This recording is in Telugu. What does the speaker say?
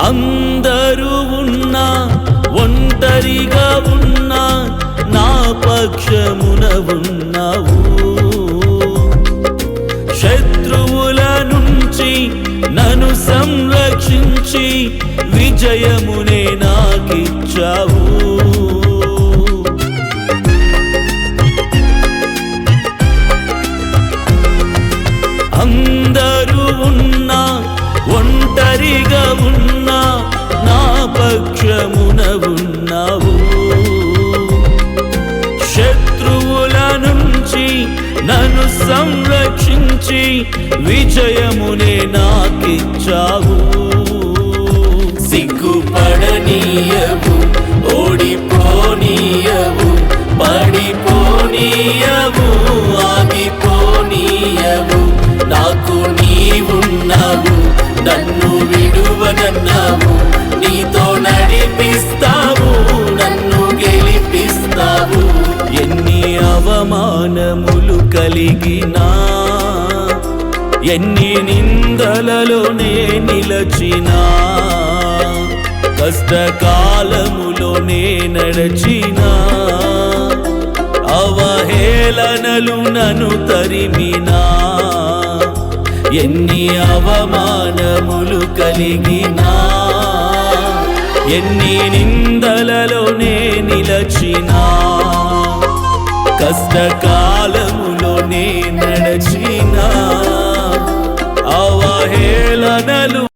అందరూ ఉన్నా ఒంటరిగా ఉన్నా నా పక్షమున ఉన్నావు. శత్రువుల నుంచి నన్ను సంరక్షించి విజయమునే నాకిచ్చావు. అందరూ ఉన్నా ఒంటరిగా ఉన్నా పక్షమున ఉన్నావు. శత్రువుల నుంచి నన్ను సంరక్షించి విజయమునే నాకిచ్చావు. సిగ్గుపడనీయవు ఓడిపోనీయవు పడిపోనీయవు ఆగిపోనీయవు. నాకు నీవున్నావు నన్ను విడువనన్నావు. నీతో నడిపిస్తావు నన్ను గెలిపిస్తావు. ఎన్ని అవమానములు కలిగినా ఎన్ని నిందలలోనే నిలచినా. కష్టకాలములోనే నడచినా అవహేళనలు నను తరిమినా. ఎన్ని అవమానములు కలిగినా ఎన్ని నిందలలోనే నిలచినా కష్టకాలములోనే నడచినా అవహేళనలు